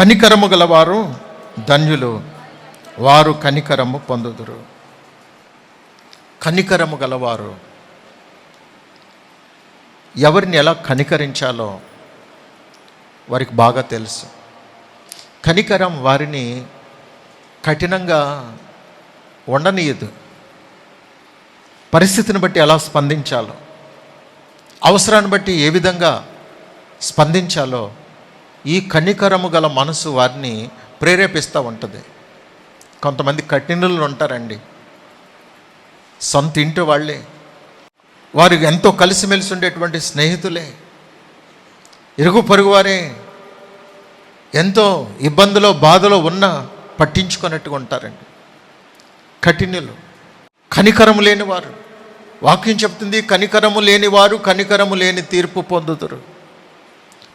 కనికరము గలవారు ధన్యులు. వారు కనికరము పొందుదురు. కనికరము గలవారు ఎవరిని ఎలా కనికరించాలో వారికి బాగా తెలుసు. కనికరం వారిని కఠినంగా ఉండనీయదు. పరిస్థితిని బట్టి ఎలా స్పందించాలో అవసరాన్ని బట్టి ఏ విధంగా స్పందించాలో ఈ కనికరము గల మనసు వారిని ప్రేరేపిస్తూ ఉంటుంది. కొంతమంది కఠినులు ఉంటారండి. సొంత ఇంటి వాళ్ళే. వారు ఎంతో కలిసిమెలిసి ఉండేటువంటి స్నేహితులే. ఇరుగు పొరుగు వారే. ఎంతో ఇబ్బందులో బాధలో ఉన్నా పట్టించుకున్నట్టుగా ఉంటారండి. కఠినులు. కనికరము లేనివారు. వాక్యం చెప్తుంది కనికరము లేనివారు కనికరము లేని తీర్పు పొందుతురు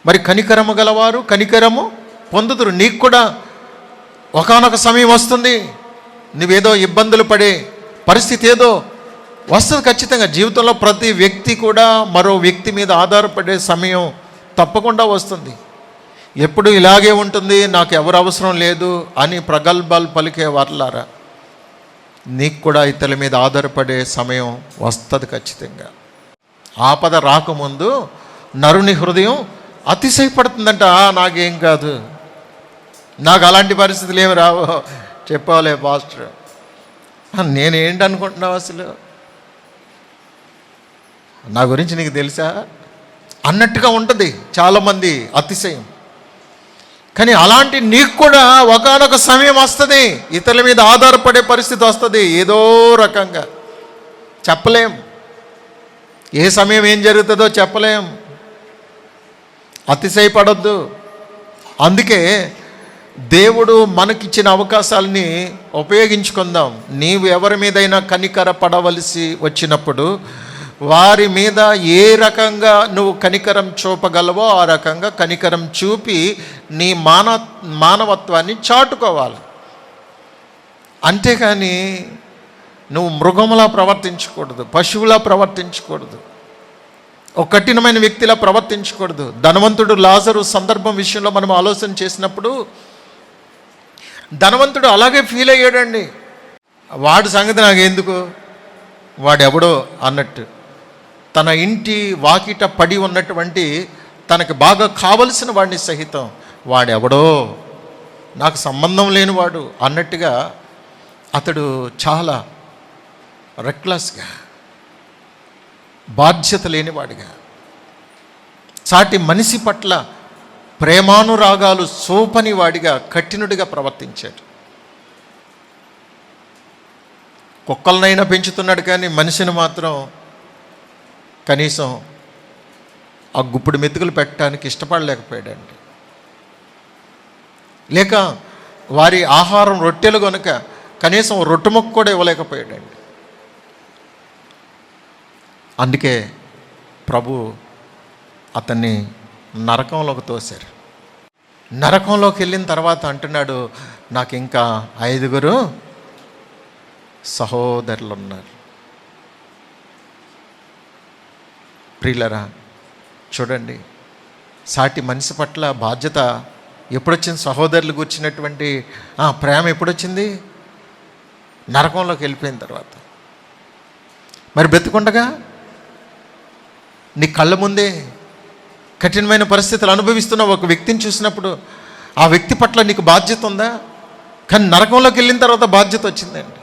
మరి కనికరము గలవారు కనికరము పొందుతురు నీకు కూడా ఒకానొక సమయం వస్తుంది. నువ్వేదో ఇబ్బందులు పడే పరిస్థితి ఏదో వస్తుంది ఖచ్చితంగా. జీవితంలో ప్రతి వ్యక్తి కూడా మరో వ్యక్తి మీద ఆధారపడే సమయం తప్పకుండా వస్తుంది. ఎప్పుడు ఇలాగే ఉంటుంది నాకు ఎవరు అవసరం లేదు అని ప్రగల్భాలు పలికే వర్లారా. నీకు కూడా ఇతరుల మీద ఆధారపడే సమయం వస్తుంది ఖచ్చితంగా. ఆపద రాకముందు నరుని హృదయం అతిశయపడుతుందంట నాకేం కాదు. నాకు అలాంటి పరిస్థితులు ఏమి రావు. చెప్పాలే పాస్టర్. నేనేంటి అనుకుంటున్నావు అసలు? నా గురించి నీకు తెలుసా? అన్నట్టుగా ఉంటుంది చాలామంది అతిశయం. కానీ అలాంటి నీకు కూడా ఒకానొక సమయం వస్తుంది. ఇతరుల మీద ఆధారపడే పరిస్థితి వస్తుంది ఏదో రకంగా. చెప్పలేం. ఏ సమయం ఏం జరుగుతుందో చెప్పలేం. అతిశయపడొద్దు. అందుకే దేవుడు మనకిచ్చిన అవకాశాలని ఉపయోగించుకుందాం. నీవు ఎవరి మీదైనా కనికర పడవలసి వచ్చినప్పుడు వారి మీద ఏ రకంగా నువ్వు కనికరం చూపగలవో ఆ రకంగా కనికరం చూపి నీ మాన మానవత్వాన్ని చాటుకోవాలి. అంతేకాని నువ్వు మృగములా ప్రవర్తించకూడదు పశువులా ప్రవర్తించకూడదు. ఒక కఠినమైన వ్యక్తిలా ప్రవర్తించకూడదు. ధనవంతుడు లాజరు సందర్భం విషయంలో మనం ఆలోచన చేసినప్పుడు ధనవంతుడు అలాగే ఫీల్ అయ్యాడండి. వాడి సంగతి నాకు ఎందుకు వాడెవడో అన్నట్టు. తన ఇంటి వాకిట పడి ఉన్నటువంటి తనకి బాగా కావలసిన వాడిని సహితం వాడెవడో? నాకు సంబంధం లేనివాడు అన్నట్టుగా అతడు చాలా రెక్లెస్గా బాధ్యత లేనివాడిగా. సాటి మనిషి పట్ల ప్రేమానురాగాలు సోపని వాడిగా కఠినుడిగా ప్రవర్తించాడు. కుక్కలనైనా పెంచుతున్నాడు కానీ మనిషిని మాత్రం కనీసం ఆ గుప్పుడు మెతుకులు పెట్టడానికి ఇష్టపడలేకపోయాడండి. లేక వారి ఆహారం రొట్టెలు కనుక కనీసం రొట్టె మొక్క కూడా ఇవ్వలేకపోయాడండి. అందుకే ప్రభు అతన్ని నరకంలోకి తోశారు. నరకంలోకి వెళ్ళిన తర్వాత అంటున్నాడు నాకు ఇంకా ఐదుగురు సహోదరులు ఉన్నారు ప్రియులరా చూడండి సాటి మనిషి పట్ల బాధ్యత ఎప్పుడొచ్చింది? సహోదరులు కూర్చున్నటువంటి ప్రేమ ఎప్పుడొచ్చింది? నరకంలోకి వెళ్ళిపోయిన తర్వాత. మరి బ్రతికుండగా నీ కళ్ళ ముందే కఠినమైన పరిస్థితులు అనుభవిస్తున్న ఒక వ్యక్తిని చూసినప్పుడు ఆ వ్యక్తి పట్ల నీకు బాధ్యత ఉందా? కానీ నరకంలోకి వెళ్ళిన తర్వాత బాధ్యత వచ్చిందండి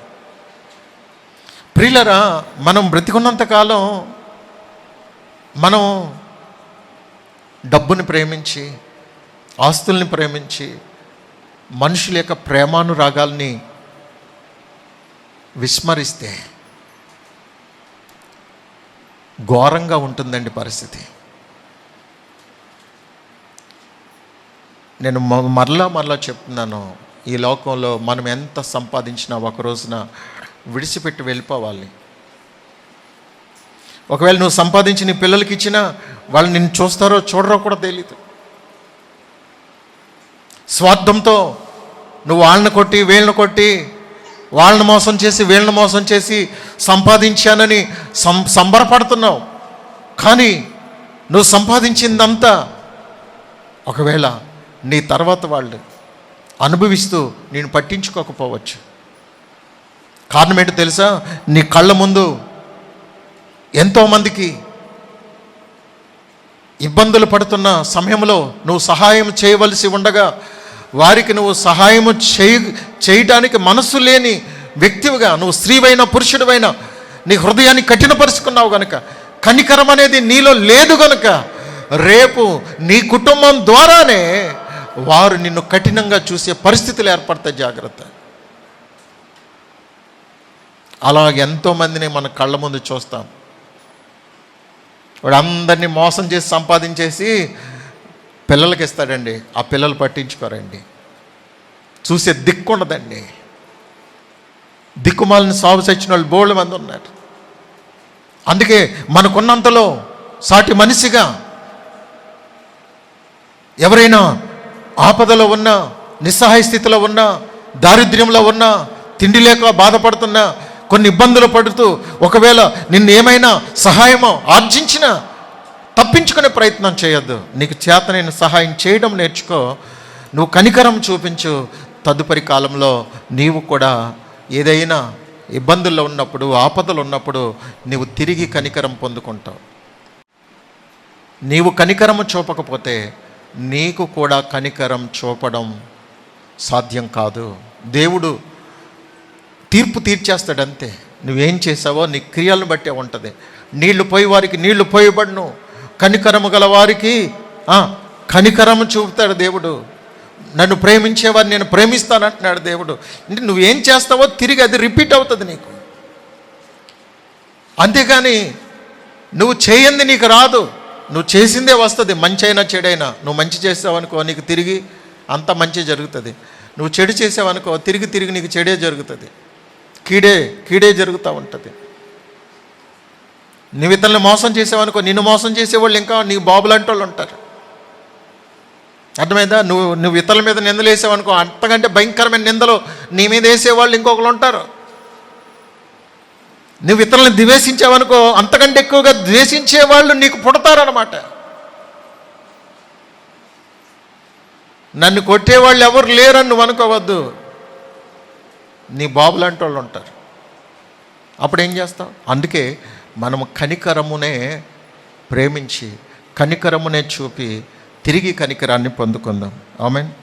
ప్రియులరా మనం బ్రతికున్నంత కాలం మనం డబ్బుని ప్రేమించి ఆస్తుల్ని ప్రేమించి మనుషుల యొక్క ప్రేమానురాగాల్ని విస్మరిస్తే ఘోరంగా ఉంటుందండి పరిస్థితి. నేను మరలా మరలా చెప్తున్నాను. ఈ లోకంలో మనం ఎంత సంపాదించినా ఒక రోజున విడిచిపెట్టి వెళ్ళిపోవాలి. ఒకవేళ నువ్వు సంపాదించి నీ పిల్లలకి ఇచ్చినా వాళ్ళు నిన్ను చూస్తారో చూడరో కూడా తెలియదు స్వార్థంతో నువ్వు వాళ్ళని కొట్టి వీళ్ళని కొట్టి వాళ్ళని మోసం చేసి వీళ్ళని మోసం చేసి సంపాదించానని సం సంబరపడుతున్నావు. కానీ నువ్వు సంపాదించిందంతా ఒకవేళ నీ తర్వాత వాళ్ళు అనుభవిస్తూ నేను పట్టించుకోకపోవచ్చు. కారణం ఏంటో తెలుసా? నీ కళ్ళ ముందు ఎంతోమందికి ఇబ్బందులు పడుతున్న సమయంలో నువ్వు సహాయం చేయవలసి ఉండగా వారికి నువ్వు సహాయం చేయ చేయటానికి మనస్సు లేని వ్యక్తివిగా నువ్వు స్త్రీవైనా పురుషుడివైనా నీ హృదయాన్ని కఠినపరుచుకున్నావు గనుక కనికరం అనేది నీలో లేదు గనుక రేపు నీ కుటుంబం ద్వారానే వారు నిన్ను కఠినంగా చూసే పరిస్థితులు ఏర్పడతాయి జాగ్రత్త. అలా ఎంతోమందిని మన కళ్ళ ముందు చూస్తాం. వాడు అందరినీ మోసం చేసి సంపాదించేసి పిల్లలకి ఇస్తాడండి. ఆ పిల్లలు పట్టించుకోరండి. చూసే దిక్కు ఉండదండి. దిక్కుమాలని సాగు చచ్చిన వాళ్ళు బోళ్ళు మంది ఉన్నారు. అందుకే మనకున్నంతలో సాటి మనిషిగా ఎవరైనా ఆపదలో ఉన్నా నిస్సహాయ స్థితిలో ఉన్నా దారిద్ర్యంలో ఉన్నా తిండి లేక బాధపడుతున్నా కొన్ని ఇబ్బందులు పడుతూ ఒకవేళ నిన్ను ఏమైనా సహాయమో ఆర్జించినా తప్పించుకునే ప్రయత్నం చేయొద్దు. నీకు చేతనైన సహాయం చేయడం నేర్చుకో. నువ్వు కనికరం చూపించు. తదుపరి కాలంలో నీవు కూడా ఏదైనా ఇబ్బందుల్లో ఉన్నప్పుడు ఆపదలు ఉన్నప్పుడు నీవు తిరిగి కనికరం పొందుకుంటావు. నీవు కనికరము చూపకపోతే నీకు కూడా కనికరం చూపడం సాధ్యం కాదు. దేవుడు తీర్పు తీర్చేస్తాడంతే. నువ్వేం చేసావో నీ క్రియలను బట్టే ఉంటుంది. నీళ్ళు పోయి వారికి నీళ్ళు పోయబడును. కనికరము గల వారికి కనికరము చూపుతాడు దేవుడు. నన్ను ప్రేమించేవారు నేను ప్రేమిస్తానంటున్నాడు దేవుడు. అంటే నువ్వేం చేస్తావో తిరిగి అది రిపీట్ అవుతుంది నీకు. అంతేగాని నువ్వు చేయంది నీకు రాదు. నువ్వు చేసిందే వస్తుంది మంచి అయినా చెడైనా. నువ్వు మంచి చేసావనుకో నీకు తిరిగి అంత మంచి జరుగుతుంది. నువ్వు చెడు చేసావనుకో తిరిగి తిరిగి నీకు చెడే జరుగుతుంది. కీడే కీడే జరుగుతూ ఉంటుంది. నువ్వు ఇతరులను మోసం చేసావనుకో నిన్ను మోసం చేసేవాళ్ళు ఇంకా నీ బాబులు వాళ్ళు ఉంటారు. అర్థమైందా? నువ్వు నువ్వు ఇతరుల మీద నిందలు వేసావనుకో అంతకంటే భయంకరమైన నిందలు నీ మీద వేసేవాళ్ళు ఇంకొకరు ఉంటారు. నువ్వు ఇతరులను ద్వేషించావనుకో అంతకంటే ఎక్కువగా ద్వేషించే వాళ్ళు నీకు పుడతారనమాట నన్ను కొట్టేవాళ్ళు ఎవరు లేరని నువ్వు అనుకోవద్దు. నీ బాబులాంటి వాళ్ళు ఉంటారు. అప్పుడు ఏం చేస్తావు? అందుకే మనము కనికరమునే ప్రేమించి కనికరమునే చూపి తిరిగి కనికరాన్ని పొందుకుందాం. ఆమెన్.